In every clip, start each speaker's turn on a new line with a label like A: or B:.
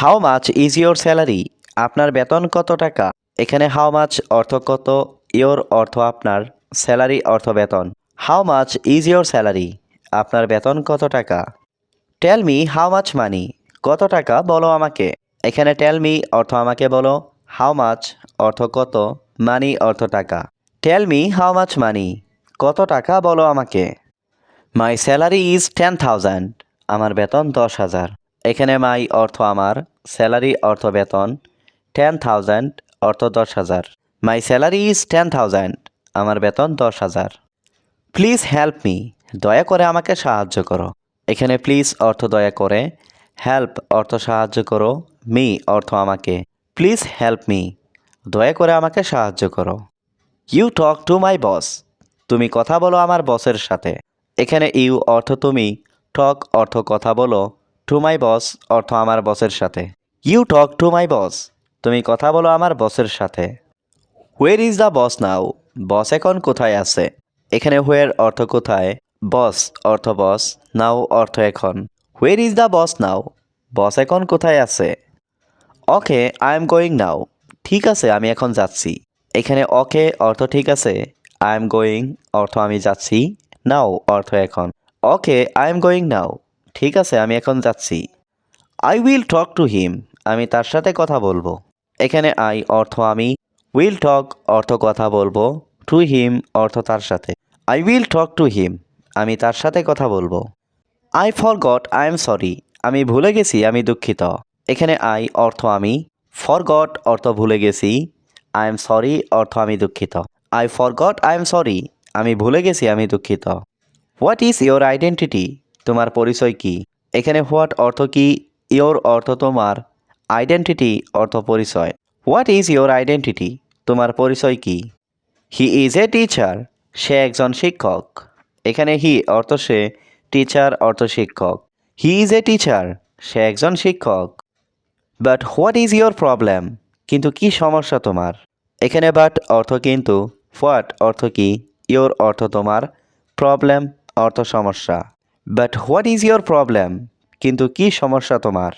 A: How much is your salary আপনার বেতন কত টাকা? এখানে হাউ মাচ অর্থ কত? ইয়োর অর্থ আপনার স্যালারি অর্থ বেতন। How much is your salary আপনার বেতন কত টাকা? Tell me how much money কত টাকা বলো আমাকে। এখানে টেল মি অর্থ আমাকে বলো। হাউ মাচ অর্থ কত? মানি অর্থ টাকা। Tell me how much money কত টাকা বলো আমাকে। My salary is ten thousand আমার বেতন দশ হাজার। এখানে মাই অর্থ আমার, স্যালারি অর্থ বেতন টেন থাউজেন্ড অর্থ দশ হাজার। My salary is ten thousand আমার বেতন দশ হাজার। প্লিজ হেল্প মি দয়া করে আমাকে সাহায্য করো। এখানে প্লিজ অর্থ দয়া করে হেল্প অর্থ সাহায্য করো মি অর্থ আমাকে। প্লিজ হেল্প মি দয়া করে আমাকে সাহায্য করো। ইউ টক টু মাই বস তুমি কথা বলো আমার বসের সাথে। এখানে ইউ অর্থ তুমি টক অর্থ কথা বলো টু মাই বস অর্থ আমার বসের সাথে। ইউ টক টু মাই বস তুমি কথা বলো আমার বসের সাথে। Where is the boss now boss এখন কোথায় আছে? এখানে হোয়ের অর্থ কোথায়? বস অর্থ বস নাও অর্থ এখন। Where is the boss now boss এখন কোথায় আছে? Okay I am going now ঠিক আছে, আমি এখন যাচ্ছি। এখানে ওকে অর্থ ঠিক আছে। আই এম গোয়িং অর্থ আমি যাচ্ছি। নাও অর্থ এখন। Okay I am going now ঠিক আছে, আমি এখন যাচ্ছি। I will talk to him আমি তার সাথে কথা বলব। এখানে আই অর্থ আমি। উইল টক অর্থ কথা বলব। টু হিম অর্থ তার সাথে। I will talk to him আমি তার সাথে কথা বলব। I forgot I am sorry আমি ভুলে গেছি, আমি দুঃখিত। এখানে আই অর্থ আমি। ফর গট অর্থ ভুলে গেছি। আই এম সরি অর্থ আমি দুঃখিত। I forgot I am sorry আমি ভুলে গেছি, আমি দুঃখিত। হোয়াট ইজ ইয়োর আইডেন্টিটি তোমার পরিচয় কি? এখানে হোয়াট অর্থ কি? ইয়োর অর্থ তোমার। আইডেন্টিটি অর্থ পরিচয়। হোয়াট ইজ ইয়োর আইডেন্টিটি তোমার পরিচয় কি? হি ইজ এ টিচার সে একজন শিক্ষক। এখানে হি অর্থ সে টিচার অর্থ শিক্ষক। হি ইজ এ টিচার সে একজন শিক্ষক। But what is your problem কিন্তু কি সমস্যা তোমার? এখানে বাট অর্থ কিন্তু হোয়াট অর্থ কি? ইয়োর অর্থ তোমার। প্রবলেম অর্থ সমস্যা। But what is your problem কিন্তু কি সমস্যা তোমার?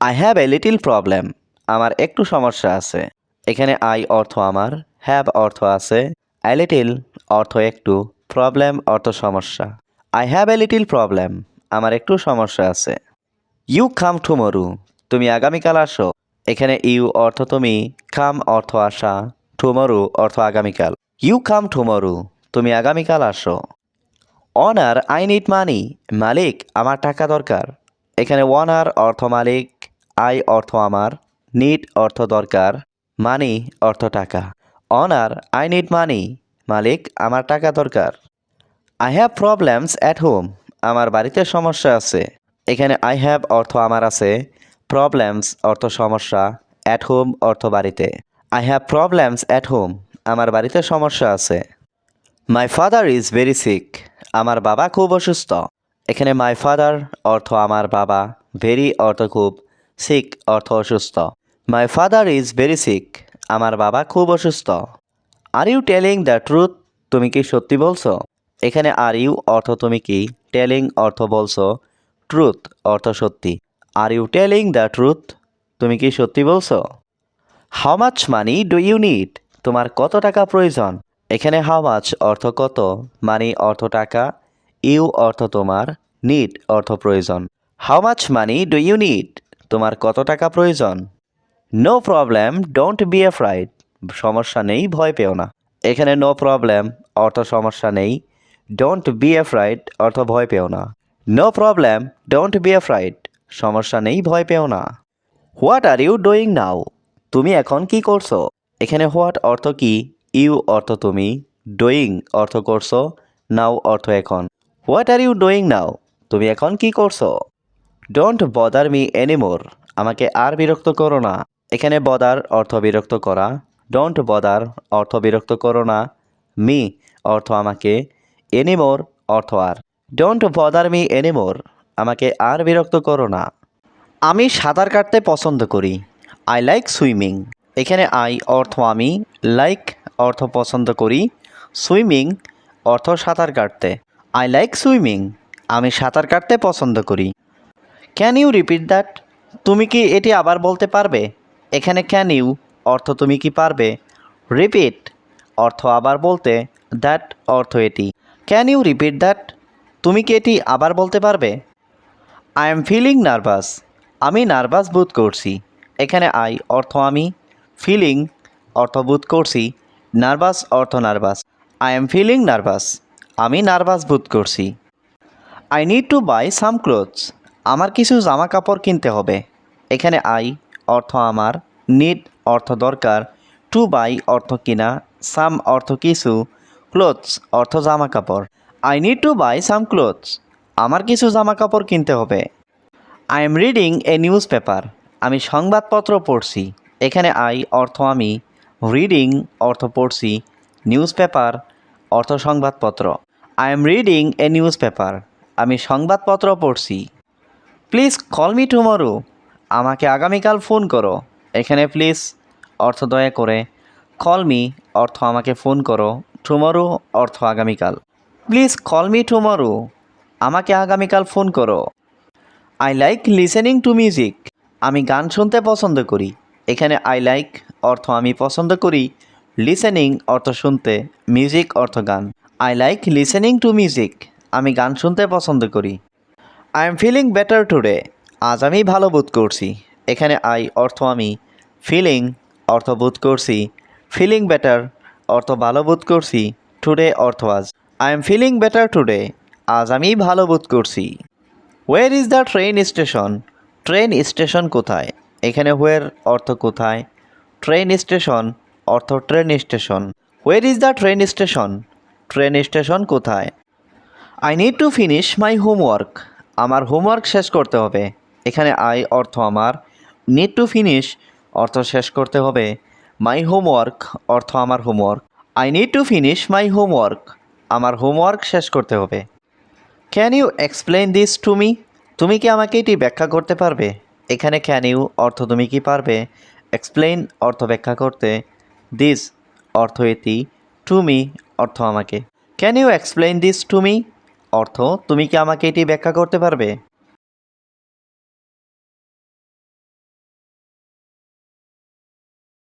A: I have a little problem আমার একটু সমস্যা আছে। এখানে আই অর্থ আমার হ্যাভ অর্থ আছে। এ লিটিল অর্থ একটু প্রবলেম অর্থ সমস্যা। I have a little problem আমার একটু সমস্যা আছে। ইউ কাম টুমরু তুমি আগামীকাল আসো। এখানে ইউ অর্থ তুমি কাম অর্থ আসা। টুমরু অর্থ আগামীকাল। ইউ কাম টুমরু তুমি আগামীকাল আসো। অনার আই নিড মানি মালিক, আমার টাকা দরকার। এখানে ওয়ানার অর্থ মালিক আই অর্থ আমার। নিড অর্থ দরকার। মানি অর্থ টাকা। অনার আই নিড মানি মালিক, আমার টাকা দরকার। I have problems at home আমার বাড়িতে সমস্যা আছে। এখানে আই হ্যাভ অর্থ আমার আছে। প্রবলেমস অর্থ সমস্যা। অ্যাট হোম অর্থ বাড়িতে। I have problems at home আমার বাড়িতে সমস্যা আছে। My father is very sick আমার বাবা খুব অসুস্থ। এখানে মাই ফাদার অর্থ আমার বাবা ভেরি অর্থ খুব সিক অর্থ অসুস্থ। My father is very sick আমার বাবা খুব অসুস্থ। Are you telling the truth তুমি কি সত্যি বলছো? এখানে আর ইউ অর্থ তুমি কি? টেলিং অর্থ বলছো ট্রুথ অর্থ সত্যি। Are you telling the truth তুমি কি সত্যি বলছো? How much money do you need তোমার কত টাকা প্রয়োজন? এখানে হাউ মাচ অর্থ কত? মানি অর্থ টাকা ইউ অর্থ তোমার নিড অর্থ প্রয়োজন। How much money do you need তোমার কত টাকা প্রয়োজন? No problem don't be afraid সমস্যা নেই, ভয় পেও না। এখানে নো প্রবলেম অর্থ সমস্যা নেই। ডোন্ট বি এ ফ্রাইড অর্থ ভয় পেও না। No problem don't be afraid সমস্যা নেই, ভয় পেও না। What are you doing now তুমি এখন কি করছ? এখানে হোয়াট অর্থ কি? ইউ অর্থ তুমি, ডোয়িং অর্থ করছ, নাও অর্থ এখন। What are you doing now তুমি এখন কি করছ? ডোন্ট বদার মি এনিমোর আমাকে আর বিরক্ত করো না। এখানে বদার অর্থ বিরক্ত করা। ডোন্ট বদার অর্থ বিরক্ত করো না। মি অর্থ আমাকে। এনিমোর অর্থ আর। ডোন্ট বদার মি এনিমোর আমাকে আর বিরক্ত করো না। আমি সাঁতার কাটতে পছন্দ করি। আই লাইক সুইমিং এখানে আই অর্থ আমি। লাইক অর্থ পছন্দ করি, সুইমিং অর্থ সাঁতার কাটতে। আই লাইক সুইমিং আমি সাঁতার কাটতে পছন্দ করি। ক্যান ইউ রিপিট দ্যাট তুমি কি এটি আবার বলতে পারবে? এখানে ক্যান ইউ অর্থ তুমি কি পারবে? রিপিট অর্থ আবার বলতে দ্যাট অর্থ এটি। ক্যান ইউ রিপিট দ্যাট তুমি কি এটি আবার বলতে পারবে? আই এম ফিলিং নার্ভাস আমি নার্ভাস বোধ করছি। এখানে আই অর্থ আমি। ফিলিং অর্থ বোধ করছি। নার্ভাস, অর্থ nervous. I am feeling nervous আমি নার্ভাস বোধ করছি। I need to buy some clothes আমার কিছু জামা কাপড় কিনতে হবে। এখানে আই অর্থ আমার। নিড অর্থ দরকার। টু বাই অর্থ কিনা। সাম অর্থ কিছু। ক্লোথস অর্থ জামা কাপড় I need to buy some clothes আমার কিছু জামা কাপড় কিনতে হবে। I am reading a newspaper আমি সংবাদপত্র পড়ছি। এখানে আই অর্থ আমি। রিডিং অর্থ পড়ছি নিউজ পেপার অর্থ সংবাদপত্র I am reading a newspaper আমি সংবাদপত্র পড়ছি। প্লিজ কল মি টুমরো আমাকে আগামীকাল ফোন করো। এখানে প্লিজ অর্থ দয়া করে কল মি অর্থ আমাকে ফোন করো টুমরো অর্থ আগামীকাল। প্লিজ কল মি টুমরো আমাকে আগামীকাল ফোন করো। I like listening to music আমি গান শুনতে পছন্দ করি। এখানে আই লাইক অর্থ আমি পছন্দ করি। লিসেনিং অর্থ শুনতে মিউজিক অর্থ গান। I like listening to music আমি গান শুনতে পছন্দ করি। I am feeling better today আজ আমি ভালো বোধ করছি। এখানে আই অর্থ আমি ফিলিং অর্থ বোধ করছি। ফিলিং বেটার অর্থ ভালো বোধ করছি টুডে অর্থ আজ। I am feeling better today আজ আমি ভালো বোধ করছি। Where is the train station train station কোথায়? এখানে হোয়ের অর্থ কোথায়? ট্রেন স্টেশন অর্থ train station where is the train station train station কোথায়? I need to finish my homework আমার হোমওয়ার্ক শেষ করতে হবে। এখানে আই অর্থ আমার। নিড টু ফিনিশ অর্থ শেষ করতে হবে। মাই হোমওয়ার্ক অর্থ আমার homework I need to finish my homework আমার হোমওয়ার্ক শেষ করতে হবে। Can you explain this to me তুমি কি আমাকে এটি ব্যাখ্যা করতে পারবে? এখানে ক্যান ইউ অর্থ তুমি কি পারবে? এক্সপ্লেন অর্থ ব্যাখ্যা করতে দিস অর্থ এটি টু মি অর্থ আমাকে। Can you explain this to me অর্থ, তুমি কি আমাকে এটি ব্যাখ্যা করতে পারবে?